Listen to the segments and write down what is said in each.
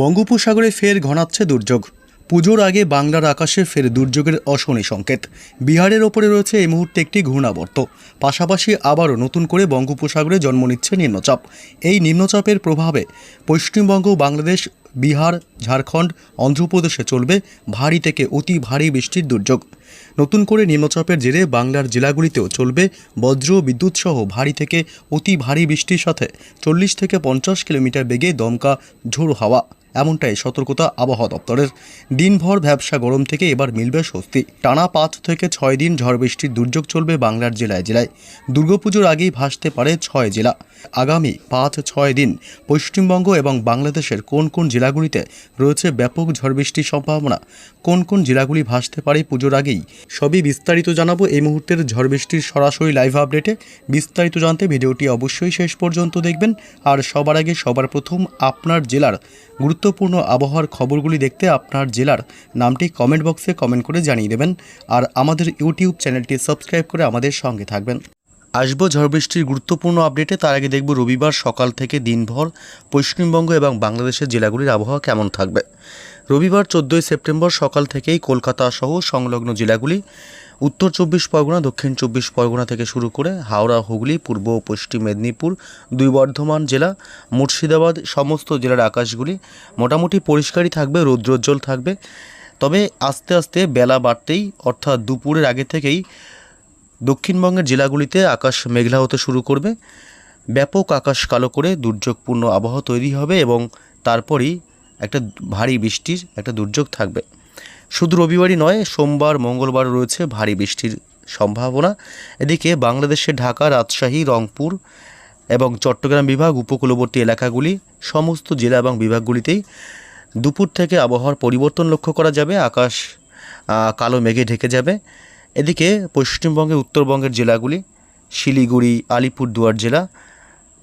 বঙ্গোপসাগরে ফের ঘনাচ্ছে দুর্যোগ। পুজোর আগে বাংলার আকাশে ফের দুর্যোগের অশনি সংকেত। বিহারের ওপরে রয়েছে এই মুহূর্তে একটি ঘূর্ণাবর্ত। পাশাপাশি আবারও নতুন করে বঙ্গোপসাগরে জন্ম নিচ্ছে নিম্নচাপ। এই নিম্নচাপের প্রভাবে পশ্চিমবঙ্গ, বাংলাদেশ, বিহার, ঝাড়খণ্ড, অন্ধ্রপ্রদেশে চলবে ভারী থেকে অতি ভারী বৃষ্টির দুর্যোগ। নতুন করে নিম্নচাপের জেরে বাংলার জেলাগুলিতেও চলবে বজ্র, বিদ্যুৎ সহ ভারী থেকে অতি ভারী বৃষ্টির সাথে চল্লিশ থেকে পঞ্চাশ কিলোমিটার বেগে দমকা ঝোড়ো হাওয়া। এমনটাই সতর্কতা আবহাওয়া দপ্তরের। দিনভর ব্যবসা গরম থেকে এবার মিলবে স্বস্তি। টানা পাঁচ থেকে ছয় দিন ঝড় বৃষ্টির দুর্যোগ চলবে বাংলার জেলায় জেলায়। দুর্গাপুজোর আগেই ভাসতে পারে ছয় জেলা। আগামী পাঁচ ছয় দিন পশ্চিমবঙ্গ এবং বাংলাদেশের কোন কোন জেলাগুলিতে রয়েছে ব্যাপক ঝড় বৃষ্টির সম্ভাবনা? কোন কোন জেলাগুলি ভাসতে পারে পুজোর আগেই? সবই বিস্তারিত জানাব এই মুহূর্তের ঝড় বৃষ্টির সরাসরি লাইভ আপডেটে বিস্তারিত জানতে ভিডিওটি অবশ্যই শেষ পর্যন্ত দেখবেন। আর সবার আগে সবার প্রথম আপনার জেলার গুরুত্বপূর্ণ আবহাওয়ার খবরগুলি দেখতে আপনার জেলার নামটি কমেন্ট বক্সে কমেন্ট করে জানিয়ে দেবেন। আর আমাদের ইউটিউব চ্যানেলটি সাবস্ক্রাইব করে আমাদের সঙ্গে থাকবেন। আসব ঝড় বৃষ্টির গুরুত্বপূর্ণ আপডেটে তার আগে দেখব রবিবার সকাল থেকে দিনভর পশ্চিমবঙ্গ এবং বাংলাদেশের জেলাগুলির আবহাওয়া কেমন থাকবে। রবিবার চোদ্দোই সেপ্টেম্বর সকাল থেকেই কলকাতা সহ সংলগ্ন জেলাগুলি উত্তর চব্বিশ পরগনা, দক্ষিণ চব্বিশ পরগনা থেকে শুরু করে হাওড়া, হুগলি, পূর্ব ও পশ্চিম মেদিনীপুর দুই বর্ধমান জেলা, মুর্শিদাবাদ সমস্ত জেলার আকাশগুলি মোটামুটি পরিষ্কারই থাকবে, রৌদ্রোজ্জ্বল থাকবে। তবে আস্তে আস্তে বেলা বাড়তেই, অর্থাৎ দুপুরের আগে থেকেই দক্ষিণবঙ্গের জেলাগুলিতে আকাশ মেঘলা হতে শুরু করবে। ব্যাপক আকাশ কালো করে দুর্যোগপূর্ণ আবহাওয়া তৈরি হবে এবং তারপরই একটা ভারী বৃষ্টির একটা দুর্যোগ থাকবে। শুধু রবিবারই নয়, সোমবার মঙ্গলবার রয়েছে ভারী বৃষ্টির সম্ভাবনা। এদিকে বাংলাদেশের ঢাকা, রাজশাহী, রংপুর এবং চট্টগ্রাম বিভাগ, উপকূলবর্তী এলাকাগুলি, সমস্ত জেলা এবং বিভাগগুলিতেই দুপুর থেকে আবহাওয়ার পরিবর্তন লক্ষ্য করা যাবে। আকাশ কালো মেঘে ঢেকে যাবে। এদিকে পশ্চিমবঙ্গের উত্তরবঙ্গের জেলাগুলি, শিলিগুড়ি, আলিপুরদুয়ার জেলা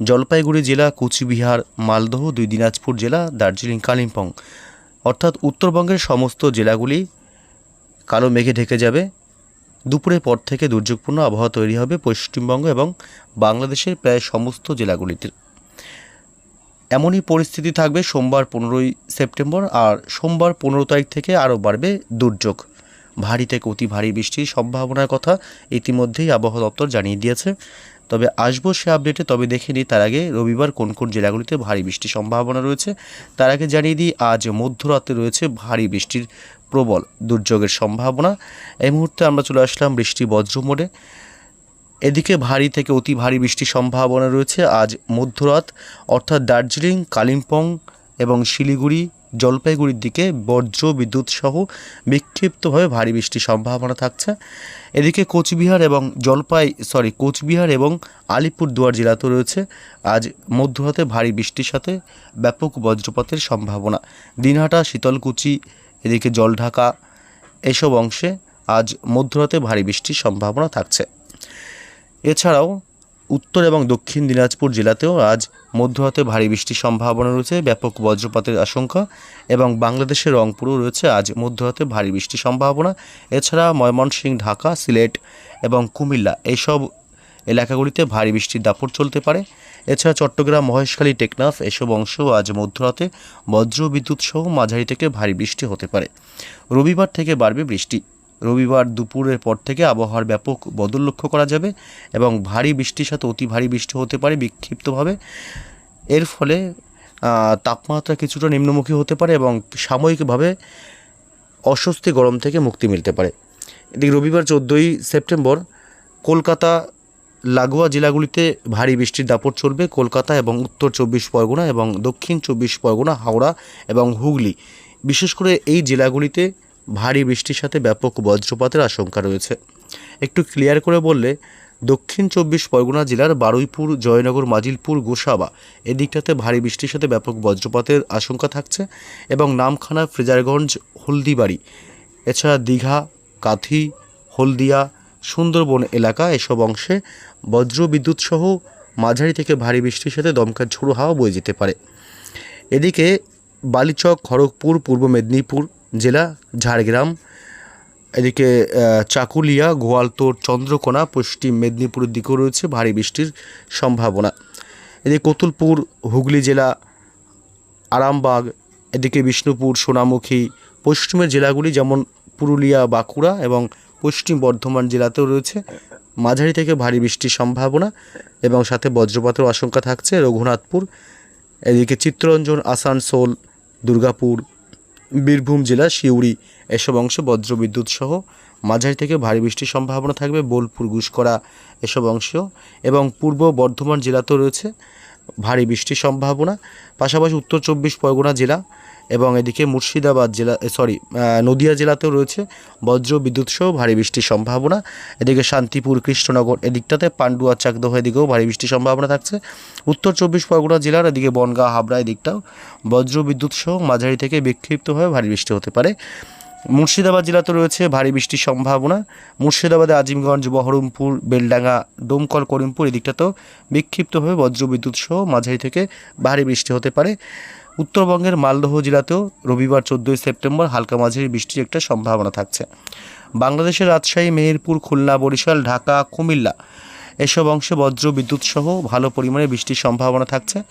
জলপাইগুড়ি জেলা, কুচবিহার, মালদহ, দুই দিনাজপুর জেলা, দার্জিলিং, কালিম্পং। অর্থাৎ উত্তরবঙ্গের সমস্ত জেলাগুলি কালো মেঘে ঢেকে যাবে। দুপুরের পর থেকে দুর্যোগপূর্ণ আবহাওয়া তৈরি হবে পশ্চিমবঙ্গ এবং বাংলাদেশের প্রায় সমস্ত জেলাগুলিতে। এমনই পরিস্থিতি থাকবে সোমবার পনেরোই সেপ্টেম্বর আর সোমবার পনেরো তারিখ থেকে আরও বাড়বে দুর্যোগ। ভারী থেকে অতি ভারী বৃষ্টির সম্ভাবনার কথা ইতিমধ্যেই আবহাওয়া দপ্তর জানিয়ে দিয়েছে। তবে আসব সে আপডেটে তবে দেখে নিই তার আগে রবিবার কোন কোন জেলাগুলিতে ভারী বৃষ্টির সম্ভাবনা রয়েছে। তার আগে জানিয়ে দিই, আজ মধ্যরাতে রয়েছে ভারী বৃষ্টির প্রবল দুর্যোগের সম্ভাবনা। এই মুহূর্তে আমরা চলে আসলাম বৃষ্টি বজ্র মোড়ে। এদিকে ভারী থেকে অতি ভারী বৃষ্টির সম্ভাবনা রয়েছে আজ মধ্যরাত। অর্থাৎ দার্জিলিং, কালিম্পং এবং শিলিগুড়ি জলপাইগুড়ির দিকে বজ্র বিদ্যুৎ সহ বিক্ষিপ্তভাবে ভারী বৃষ্টির সম্ভাবনা থাকছে। এদিকে কোচবিহার এবং জলপাই সরি কোচবিহার এবং আলিপুরদুয়ার জেলাতেও রয়েছে। আজ মধ্যরাতে ভারী বৃষ্টির সাথে ব্যাপক বজ্রপাতের সম্ভাবনা। দিনহাটা, শীতলকুচি, এদিকে জলঢাকা এসব অংশে আজ মধ্যরাতে ভারী বৃষ্টির সম্ভাবনা থাকছে। এছাড়াও উত্তর এবং দক্ষিণ দিনাজপুর জেলাতেও আজ মধ্যরাতে ভারী বৃষ্টির সম্ভাবনা রয়েছে, ব্যাপক বজ্রপাতের আশঙ্কা এবং বাংলাদেশের রংপুরেও রয়েছে আজ মধ্যরাতে ভারী বৃষ্টির সম্ভাবনা। এছাড়া ময়মনসিংহ, ঢাকা, সিলেট এবং কুমিল্লা এইসব এলাকাগুলিতে ভারী বৃষ্টির দাপট চলতে পারে। এছাড়া চট্টগ্রাম, মহেশখালী, টেকনাফ এসব অংশেও আজ মধ্যরাতে বজ্র বিদ্যুৎ সহ মাঝারি থেকে ভারী বৃষ্টি হতে পারে। রবিবার থেকে বাড়বে বৃষ্টি। রবিবার দুপুরের পর থেকে আবহাওয়ার ব্যাপক বদল লক্ষ্য করা যাবে এবং ভারী বৃষ্টির সাথে অতি ভারী বৃষ্টি হতে পারে বিক্ষিপ্তভাবে। এর ফলে তাপমাত্রা কিছুটা নিম্নমুখী হতে পারে এবং সাময়িকভাবে অস্বস্তি গরম থেকে মুক্তি মিলতে পারে। এদিকে রবিবার চোদ্দোই সেপ্টেম্বর কলকাতা, লাগোয়া জেলাগুলিতে ভারী বৃষ্টির দাপট চলবে। কলকাতা এবং উত্তর চব্বিশ পরগনা এবং দক্ষিণ চব্বিশ পরগনা, হাওড়া এবং হুগলি। বিশেষ করে এই জেলাগুলিতে ভারী বৃষ্টির সাথে ব্যাপক বজ্রপাতের আশঙ্কা রয়েছে। একটু ক্লিয়ার করে বললে, দক্ষিণ চব্বিশ পরগনা জেলার বারুইপুর, জয়নগর, মাজিলপুর, গোসাবা এদিকটাতে ভারী বৃষ্টির সাথে ব্যাপক বজ্রপাতের আশঙ্কা থাকছে এবং নামখানা, ফ্রেজারগঞ্জ, হলদিবাড়ি, এছাড়া দীঘা, কাথি, হলদিয়া, সুন্দরবন এলাকা এসব অংশে বজ্র বিদ্যুৎ সহ মাঝারি থেকে ভারী বৃষ্টির সাথে দমকা ঝোড়ো হাওয়া বয়ে যেতে পারে। এদিকে বালিচক, খড়গপুর, পূর্ব মেদিনীপুর জেলা, ঝাড়গ্রাম। এদিকে চাকুলিয়া গোয়ালতোড় চন্দ্রকোনা, পশ্চিম মেদিনীপুরের দিকেও রয়েছে ভারী বৃষ্টির সম্ভাবনা। এদিকে কতুলপুর, হুগলি জেলা, আরামবাগ, এদিকে বিষ্ণুপুর, সোনামুখী, পশ্চিমের জেলাগুলি যেমন পুরুলিয়া, বাঁকুড়া এবং পশ্চিম বর্ধমান জেলাতেও রয়েছে মাঝারি থেকে ভারী বৃষ্টির সম্ভাবনা এবং সাথে বজ্রপাতের আশঙ্কা থাকছে রঘুনাথপুর। এদিকে চিত্তরঞ্জন, আসানসোল, দুর্গাপুর বীরভূম জেলা সিউড়ি এসব অংশে বজ্রবিদ্যুৎ সহ মাঝারি থেকে ভারী বৃষ্টির সম্ভাবনা থাকবে বোলপুর গুসকরা এসব অংশ এবং পূর্ব বর্ধমান জেলাতেও রয়েছে ভারী বৃষ্টির সম্ভাবনা। পাশাপাশি উত্তর চব্বিশ পরগনা জেলা এবং এদিকে মুর্শিদাবাদ জেলা সরি নদিয়া জেলাতেও রয়েছে বজ্র বিদ্যুৎ সহ ভারী বৃষ্টির সম্ভাবনা। এদিকে শান্তিপুর, কৃষ্ণনগর এদিকটাতে পান্ডুয়া, চাকদহ এদিকেও ভারী বৃষ্টির সম্ভাবনা থাকছে। উত্তর চব্বিশ পরগনা জেলার এদিকে বনগাঁ, হাবড়া এদিকটাও বজ্র বিদ্যুৎ সহ মাঝারি থেকে বিক্ষিপ্তভাবে ভারী বৃষ্টি হতে পারে। মুর্শিদাবাদ জেলাতে রয়েছে ভারী বৃষ্টির সম্ভাবনা। মুর্শিদাবাদে আজিমগঞ্জ, বহরমপুর, বেলডাঙ্গা, ডোমকল, করিমপুর এদিকটাতেও বিক্ষিপ্তভাবে বজ্রবিদ্যুৎ সহ মাঝারি থেকে ভারী বৃষ্টি হতে পারে। উত্তরবঙ্গের মালদহ জেলাতেও রবিবার চোদ্দোই সেপ্টেম্বর হালকা মাঝারি বৃষ্টির একটা সম্ভাবনা থাকছে। বাংলাদেশের রাজশাহী, মেহেরপুর, খুলনা, বরিশাল, ঢাকা, কুমিল্লা এসব অংশে বজ্র, বিদ্যুৎ সহ ভালো পরিমাণে বৃষ্টির সম্ভাবনা থাকছে।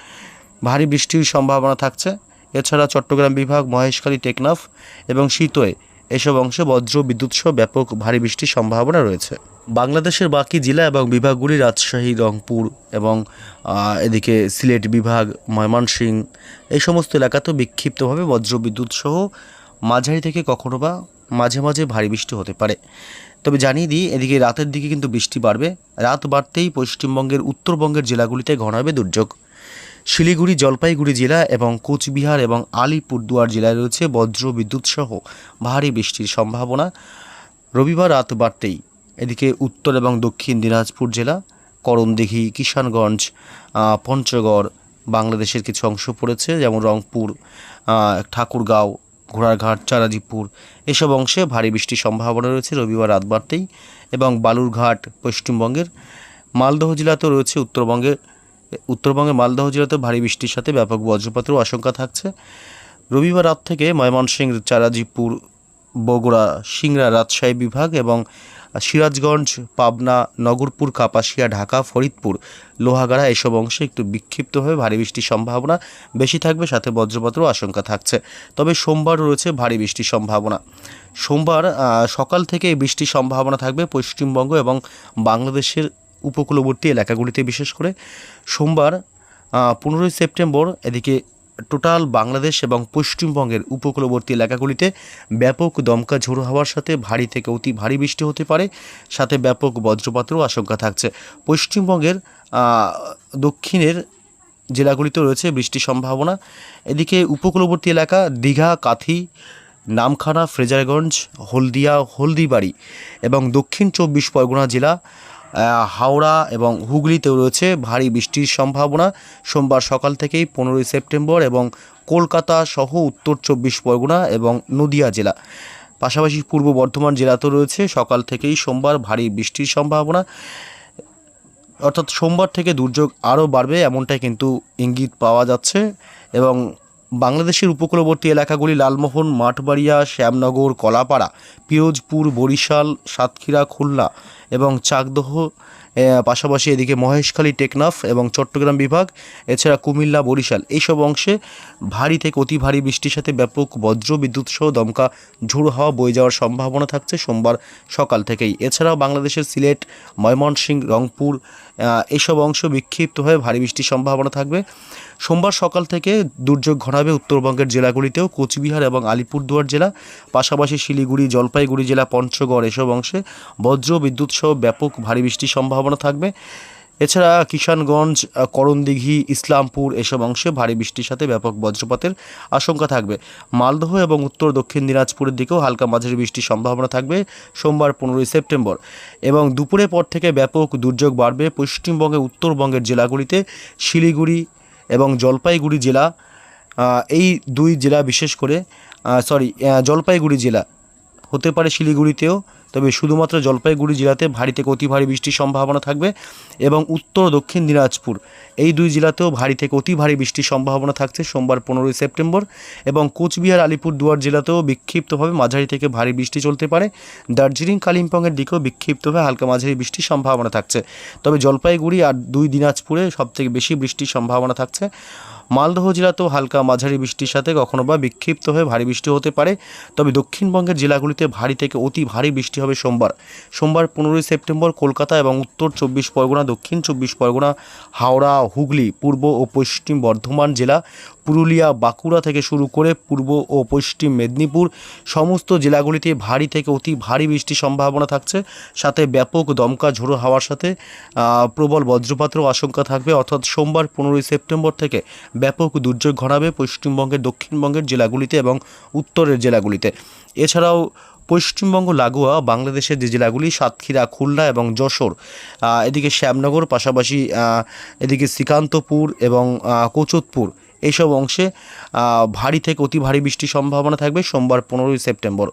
ভারী বৃষ্টির সম্ভাবনা থাকছে। এছাড়া চট্টগ্রাম বিভাগ, মহেশখালী, টেকনাফ এবং শীতয়ে এসব অংশে বজ্র, বিদ্যুৎ সহ ব্যাপক ভারী বৃষ্টির সম্ভাবনা রয়েছে। বাংলাদেশের বাকি জেলা এবং বিভাগগুলি রাজশাহী, রংপুর এবং এদিকে সিলেট বিভাগ ময়মনসিংহ এই সমস্ত এলাকাতেও বিক্ষিপ্তভাবে বজ্র বিদ্যুৎ সহ মাঝারি থেকে কখনো বা মাঝে মাঝে ভারী বৃষ্টি হতে পারে। তবে জানিয়ে দিই, এদিকে রাতের দিকে কিন্তু বৃষ্টি বাড়বে। রাত বাড়তেই পশ্চিমবঙ্গের উত্তরবঙ্গের জেলাগুলিতে ঘনাবে দুর্যোগ। শিলিগুড়ি, জলপাইগুড়ি জেলা এবং কোচবিহার এবং আলিপুরদুয়ার জেলায় রয়েছে বজ্র বিদ্যুৎ সহ ভারী বৃষ্টির সম্ভাবনা। রবিবার রাত বাড়তেই এদিকে উত্তর এবং দক্ষিণ দিনাজপুর জেলা, করণদিঘি, কিষানগঞ্জ পঞ্চগড়, বাংলাদেশের কিছু অংশ পড়েছে, যেমন রংপুর ঠাকুরগাঁও, ঘোড়ারঘাট, চারাজিপুর। এসব অংশে ভারী বৃষ্টির সম্ভাবনা রয়েছে রবিবার রাত বাড়তেই এবং বালুরঘাট, পশ্চিমবঙ্গের মালদহ জেলাতেও রয়েছে উত্তরবঙ্গে, উত্তরবঙ্গের মালদহ জেলাতেও ভারী বৃষ্টির সাথে ব্যাপক বজ্রপাতেরও আশঙ্কা থাকছে। রবিবার রাত থেকে ময়মনসিংহ, চারাজিপুর, বগুড়া, সিংড়া, রাজশাহী বিভাগ এবং সিরাজগঞ্জ, পাবনা, নগরপুর, কাপাসিয়া, ঢাকা, ফরিদপুর, লোহাগাড়া এসব অংশে একটু বিক্ষিপ্তভাবে ভারী বৃষ্টির সম্ভাবনা বেশি থাকবে, সাথে বজ্রপাতেরও আশঙ্কা থাকছে। তবে সোমবার রয়েছে ভারী বৃষ্টির সম্ভাবনা। সোমবার সকাল থেকে বৃষ্টির সম্ভাবনা থাকবে পশ্চিমবঙ্গ এবং বাংলাদেশের উপকূলবর্তী এলাকাগুলিতে বিশেষ করে। সোমবার পনেরোই সেপ্টেম্বর এদিকে টোটাল বাংলাদেশ এবং পশ্চিমবঙ্গের উপকূলবর্তী এলাকাগুলিতে ব্যাপক দমকা ঝোড়ো হওয়ার সাথে ভারী থেকে অতি ভারী বৃষ্টি হতে পারে, সাথে ব্যাপক বজ্রপাতেরও আশঙ্কা থাকছে। পশ্চিমবঙ্গের দক্ষিণের জেলাগুলিতেও রয়েছে বৃষ্টির সম্ভাবনা। এদিকে উপকূলবর্তী এলাকা দীঘা, কাথি, নামখানা, ফ্রেজারগঞ্জ, হলদিয়া, হলদিবাড়ি এবং দক্ষিণ চব্বিশ পরগনা জেলা হাওড়া এবং হুগলিতেও রয়েছে ভারী বৃষ্টির সম্ভাবনা। সোমবার সকাল থেকেই পনেরোই সেপ্টেম্বর এবং কলকাতা সহ উত্তর চব্বিশ পরগনা এবং নদিয়া জেলা। পাশাপাশি পূর্ব বর্ধমান জেলাতেও রয়েছে। সকাল থেকেই সোমবার ভারী বৃষ্টির সম্ভাবনা। অর্থাৎ সোমবার থেকে দুর্যোগ আরও বাড়বে এমনটাই কিন্তু ইঙ্গিত পাওয়া যাচ্ছে এবং বাংলাদেশের উপকূলবর্তী এলাকাগুলি লালমোহন, মাঠবাড়িয়া, শ্যামনগর, কলাপাড়া, পিরোজপুর, বরিশাল, সাতক্ষীরা, খুলনা এবং চাকদহ পাশাপাশি এদিকে মহেশখালী টেকনাফ এবং চট্টগ্রাম বিভাগ, এছাড়া কুমিল্লা, বরিশাল, এইসব অংশে ভারী থেকে অতি ভারী বৃষ্টির সাথে ব্যাপক বজ্র বিদ্যুৎ সহ দমকা ঝোড়ো হাওয়া বয়ে যাওয়ার সম্ভাবনা থাকছে সোমবার সকাল থেকেই। এছাড়াও বাংলাদেশের সিলেট, ময়মনসিংহ, রংপুর এইসব অংশ বিক্ষিপ্তভাবে ভারী বৃষ্টির সম্ভাবনা থাকবে। সোমবার সকাল থেকে দুর্যোগ ঘনাবে উত্তরবঙ্গের জেলাগুলিতেও কোচবিহার এবং আলিপুরদুয়ার জেলা, পাশাপাশি শিলিগুড়ি, জলপাইগুড়ি জেলা, পঞ্চগড়, এসব অংশে বজ্র বিদ্যুৎ সহ ব্যাপক ভারী বৃষ্টির সম্ভাবনা থাকবে। এছাড়া কিষানগঞ্জ করণদিঘি, ইসলামপুর এসব অংশে ভারী বৃষ্টির সাথে ব্যাপক বজ্রপাতের আশঙ্কা থাকবে। মালদহ এবং উত্তর দক্ষিণ দিনাজপুরের দিকেও হালকা মাঝারি বৃষ্টির সম্ভাবনা থাকবে সোমবার পনেরোই সেপ্টেম্বর এবং দুপুরের পর থেকে ব্যাপক দুর্যোগ বাড়বে পশ্চিমবঙ্গের উত্তরবঙ্গের জেলাগুলিতে। শিলিগুড়ি এবং জলপাইগুড়ি জেলা এই দুই জেলা বিশেষ করে সরি জলপাইগুড়ি জেলা হতে পারে শিলিগুড়িতেও। তবে শুধুমাত্র জলপাইগুড়ি জেলাতে ভারী থেকে অতি ভারী বৃষ্টির সম্ভাবনা থাকবে এবং উত্তর দক্ষিণ দিনাজপুর। এই দুই জেলাতেও ভারী থেকে অতি ভারী বৃষ্টির সম্ভাবনা থাকছে সোমবার পনেরোই সেপ্টেম্বর এবং কোচবিহার, আলিপুরদুয়ার জেলাতেও বিক্ষিপ্তভাবে মাঝারি থেকে ভারী বৃষ্টি চলতে পারে। দার্জিলিং, কালিম্পংয়ের দিকেও বিক্ষিপ্তভাবে হালকা মাঝারি বৃষ্টির সম্ভাবনা থাকছে। তবে জলপাইগুড়ি আর দুই দিনাজপুরে সবথেকে বেশি বৃষ্টির সম্ভাবনা থাকছে। মালদহ জেলাতেও হালকা মাঝারি বৃষ্টির সাথে কখনো বা বিক্ষিপ্ত হয়ে ভারী বৃষ্টি হতে পারে। তবে দক্ষিণবঙ্গের জেলাগুলিতে ভারী থেকে অতি ভারী বৃষ্টি হবে সোমবার। সোমবার পনেরোই সেপ্টেম্বর কলকাতা এবং উত্তর চব্বিশ পরগনা, দক্ষিণ চব্বিশ পরগনা, হাওড়া, হুগলি, পূর্ব ও পশ্চিম বর্ধমান জেলা, পুরুলিয়া, বাঁকুড়া থেকে শুরু করে পূর্ব ও পশ্চিম মেদিনীপুর সমস্ত জেলাগুলিতে ভারী থেকে অতি ভারী বৃষ্টির সম্ভাবনা থাকছে। সাথে ব্যাপক দমকা ঝোড়ো হাওয়ার সাথে প্রবল বজ্রপাতেরও আশঙ্কা থাকবে। অর্থাৎ সোমবার পনেরোই সেপ্টেম্বর থেকে ব্যাপক দুর্যোগ ঘনাবে পশ্চিমবঙ্গের, দক্ষিণবঙ্গের জেলাগুলিতে এবং উত্তরের জেলাগুলিতে। এছাড়াও পশ্চিমবঙ্গ, লাগোয়া, বাংলাদেশের যে জেলাগুলি, সাতক্ষীরা, খুলনা এবং যশোর এদিকে শ্যামনগর, পাশাপাশি এদিকে শ্রীকান্তপুর এবং কোচতপুর, এইসব অংশে ভারী থেকে অতি ভারী বৃষ্টির সম্ভাবনা থাকবে সোমবার পনেরোই সেপ্টেম্বর।